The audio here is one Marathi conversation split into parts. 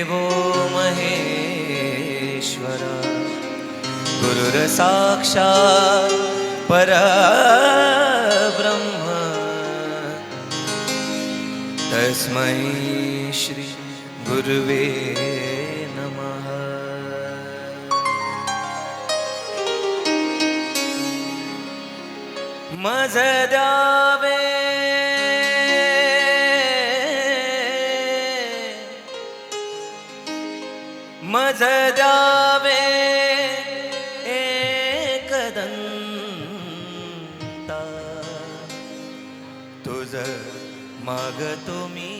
देवो महेश्वर गुरुर्साक्षात् परब्रह्म। तस्मै श्री गुरुवे नमः। मज द्यावे द्यावे एकदंता तुझ मागतो मी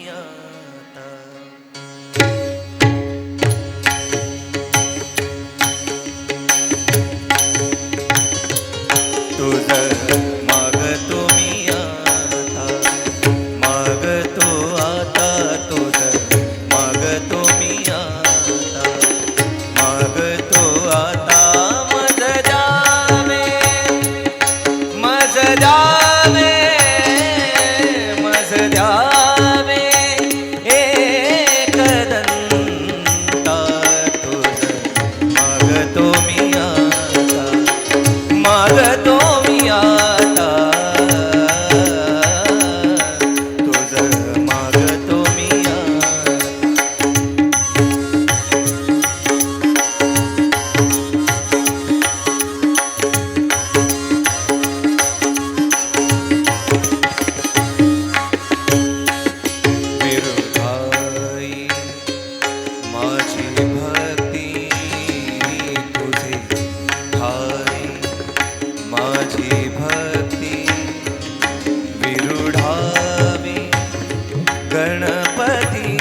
गणपती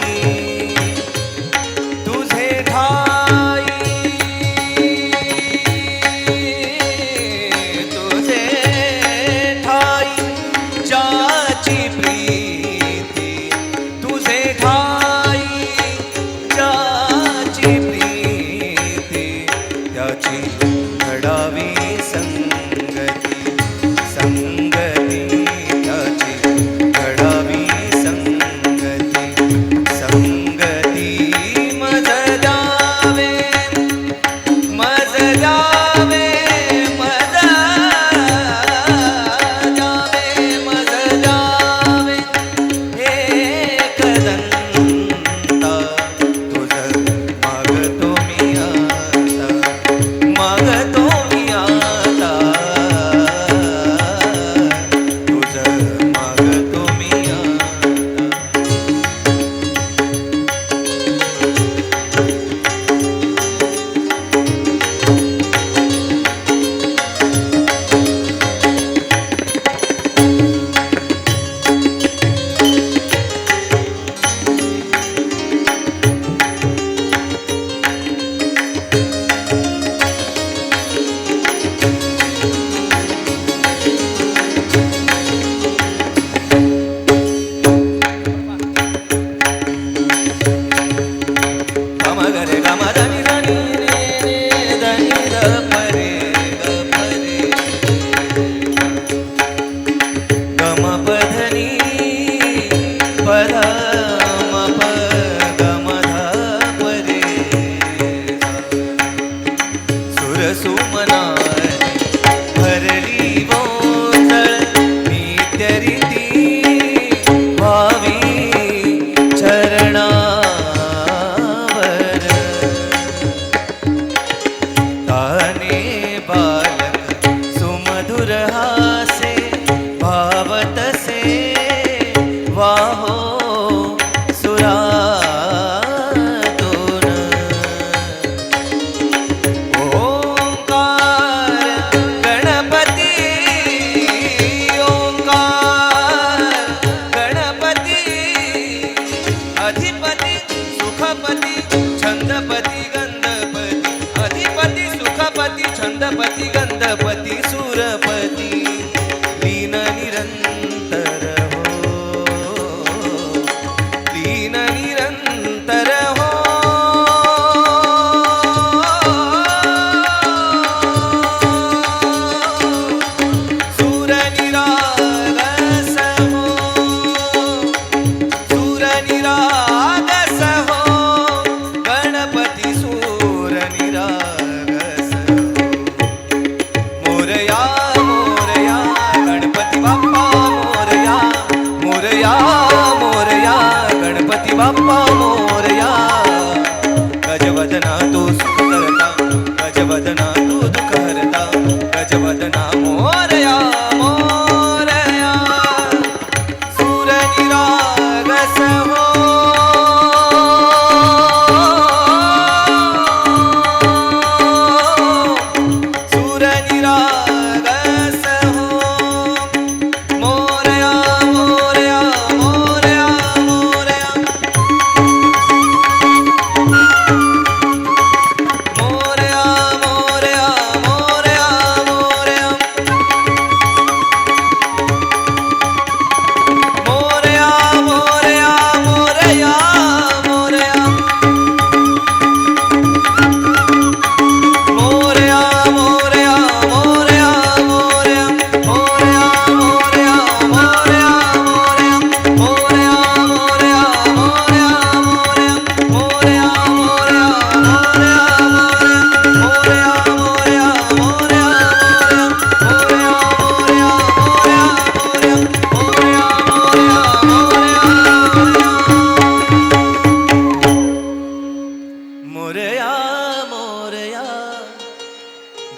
तुझे धाई तुझे धाई जाची प्रीती तुझे धाई जाची प्रीती त्याची घडावी संगती. सुमना ಜವದನಾಮ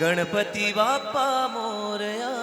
गणपती बापा मोरया।